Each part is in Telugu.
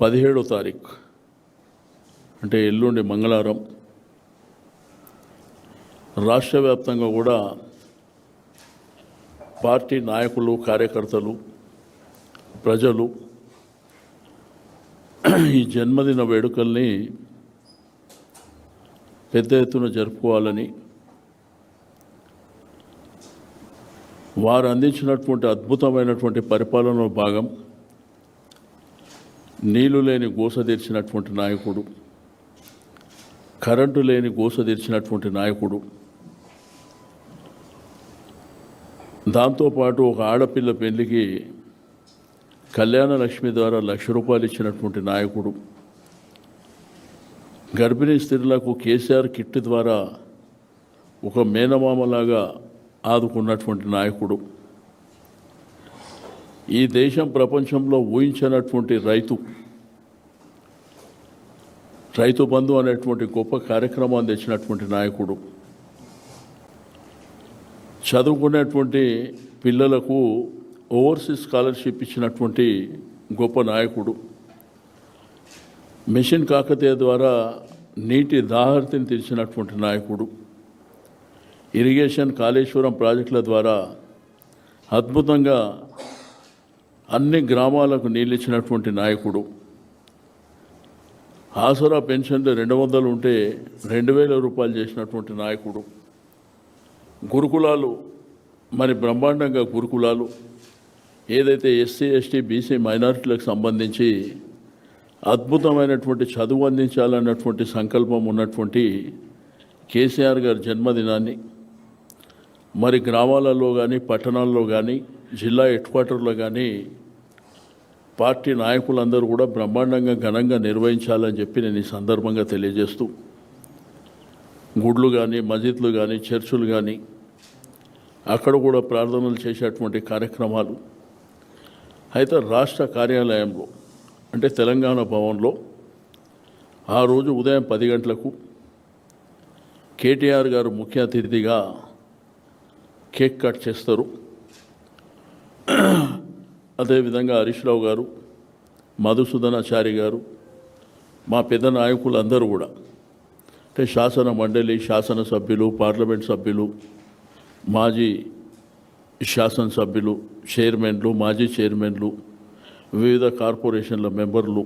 పదిహేడో తారీఖు అంటే ఎల్లుండి మంగళవారం రాష్ట్ర వ్యాప్తంగా కూడా పార్టీ నాయకులు కార్యకర్తలు ప్రజలు ఈ జన్మదిన వేడుకల్ని పెద్ద ఎత్తున జరుపుకోవాలని వారు అందించినటువంటి అద్భుతమైనటువంటి పరిపాలనలో భాగం. నీళ్ళు లేని గోస తీర్చినటువంటి నాయకుడు కరెంటు లేని గోస తీర్చినటువంటి నాయకుడు దాంతోపాటు ఒక ఆడపిల్ల పెళ్ళికి కళ్యాణ లక్ష్మి ద్వారా లక్ష రూపాయలు ఇచ్చినటువంటి నాయకుడు గర్భిణీ స్త్రీలకు కేసీఆర్ కిట్ ద్వారా ఒక మేనమామలాగా ఆదుకున్నటువంటి నాయకుడు. ఈ దేశం ప్రపంచంలో ఊహించినటువంటి రైతు రైతు బంధు అనేటువంటి గొప్ప కార్యక్రమాన్ని తెచ్చినటువంటి నాయకుడు. చదువుకునేటువంటి పిల్లలకు ఓవర్సీస్ స్కాలర్షిప్ ఇచ్చినటువంటి గొప్ప నాయకుడు. మిషన్ కాకతీయ ద్వారా నీటి దాహర్తిని తెచ్చినటువంటి నాయకుడు. ఇరిగేషన్ కాళేశ్వరం ప్రాజెక్టుల ద్వారా అద్భుతంగా అన్ని గ్రామాలకు నీళ్ళు ఇచ్చినటువంటి నాయకుడు. ఆసరా పెన్షన్లు రెండు వందలు ఉంటే రెండు వేల రూపాయలు చేసినటువంటి నాయకుడు. గురుకులాలు మరి బ్రహ్మాండంగా గురుకులాలు ఏదైతే ఎస్సీ ఎస్టీ బీసీ మైనారిటీలకు సంబంధించి అద్భుతమైనటువంటి చదువు అందించాలన్నటువంటి సంకల్పం ఉన్నటువంటి కేసీఆర్ గారి జన్మదినాన్ని మరి గ్రామాలలో కానీ పట్టణాల్లో కానీ జిల్లా హెడ్ క్వార్టర్లో కానీ పార్టీ నాయకులందరూ కూడా బ్రహ్మాండంగా ఘనంగా నిర్వహించాలని చెప్పి నేను ఈ సందర్భంగా తెలియజేస్తూ గుడ్లు కానీ మసీద్లు కానీ చర్చులు కానీ అక్కడ కూడా ప్రార్థనలు చేసేటువంటి కార్యక్రమాలు అయితే రాష్ట్ర కార్యాలయంలో అంటే తెలంగాణ భవన్లో ఆ రోజు ఉదయం పది గంటలకు కేటీఆర్ గారు ముఖ్య అతిథిగా కేక్ కట్ చేస్తారు. అదేవిధంగా హరీష్ రావు గారు మధుసూదనాచారి గారు మా పెద్ద నాయకులు అందరూ కూడా అంటే శాసన మండలి శాసనసభ్యులు పార్లమెంట్ సభ్యులు మాజీ శాసనసభ్యులు చైర్మన్లు మాజీ చైర్మన్లు వివిధ కార్పొరేషన్ల మెంబర్లు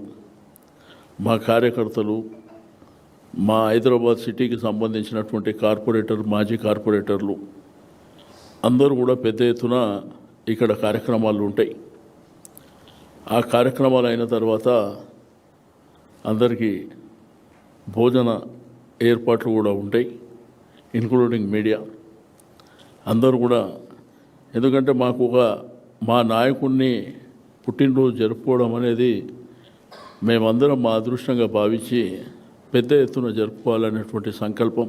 మా కార్యకర్తలు మా హైదరాబాద్ సిటీకి సంబంధించినటువంటి కార్పొరేటర్ మాజీ కార్పొరేటర్లు అందరూ కూడా పెద్ద ఎత్తున ఇక్కడ కార్యక్రమాలు ఉంటాయి. ఆ కార్యక్రమాలు అయిన తర్వాత అందరికీ భోజన ఏర్పాట్లు కూడా ఉంటాయి ఇన్క్లూడింగ్ మీడియా అందరూ కూడా ఎందుకంటే మాకు ఒక మా నాయకుడిని పుట్టినరోజు జరుపుకోవడం అనేది మేమందరం మా అదృష్టంగా భావించి పెద్ద ఎత్తున జరుపుకోవాలనేటువంటి సంకల్పం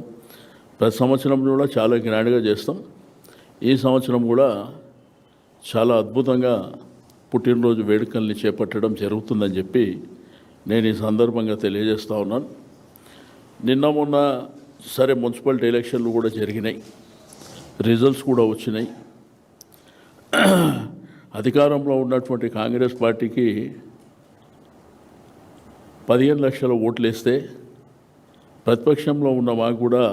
ప్రతి సంవత్సరం కూడా చాలా గ్రాండ్గా చేస్తాం. ఈ సంవత్సరం కూడా చాలా అద్భుతంగా పుట్టినరోజు వేడుకల్ని చేపట్టడం జరుగుతుందని చెప్పి నేను ఈ సందర్భంగా తెలియజేస్తూ ఉన్నాను. నిన్న మొన్న సరే మున్సిపాలిటీ ఎలక్షన్లు కూడా జరిగినాయి. రిజల్ట్స్ కూడా వచ్చినాయి. అధికారంలో ఉన్నటువంటి కాంగ్రెస్ పార్టీకి పదిహేను లక్షల ఓట్లు వేస్తే ప్రతిపక్షంలో ఉన్న మాకు కూడా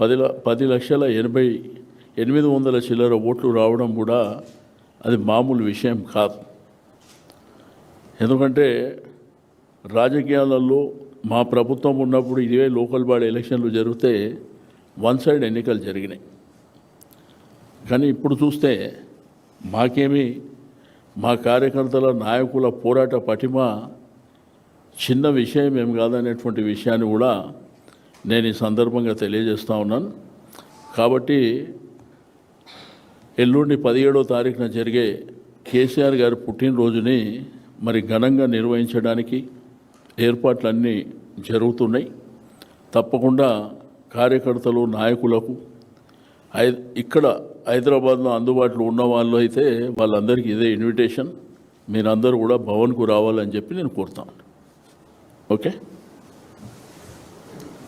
పది పది లక్షల ఎనభై ఎనిమిది వందల చిల్లర ఓట్లు రావడం కూడా అది మామూలు విషయం కాదు. ఎందుకంటే రాజకీయాలలో మా ప్రభుత్వం ఉన్నప్పుడు ఇదే లోకల్ బాడీ ఎలక్షన్లు జరిగితే వన్ సైడ్ ఎన్నికలు జరిగినాయి. కానీ ఇప్పుడు చూస్తే మాకేమి మా కార్యకర్తల నాయకుల పోరాట పటిమ చిన్న విషయం ఏం కాదనేటువంటి విషయాన్ని కూడా నేను ఈ సందర్భంగా తెలియజేస్తూ ఉన్నాను. కాబట్టి ఎల్లుండి పదిహేడో తారీఖున జరిగే కేసీఆర్ గారి పుట్టినరోజుని మరి ఘనంగా నిర్వహించడానికి ఏర్పాట్లన్నీ జరుగుతున్నాయి. తప్పకుండా కార్యకర్తలు నాయకులకు ఐ ఇక్కడ హైదరాబాద్లో అందుబాటులో ఉన్న వాళ్ళు అయితే వాళ్ళందరికీ ఇదే ఇన్విటేషన్. మీరందరూ కూడా భవన్కు రావాలని చెప్పి నేను కోరుతాను ఓకే?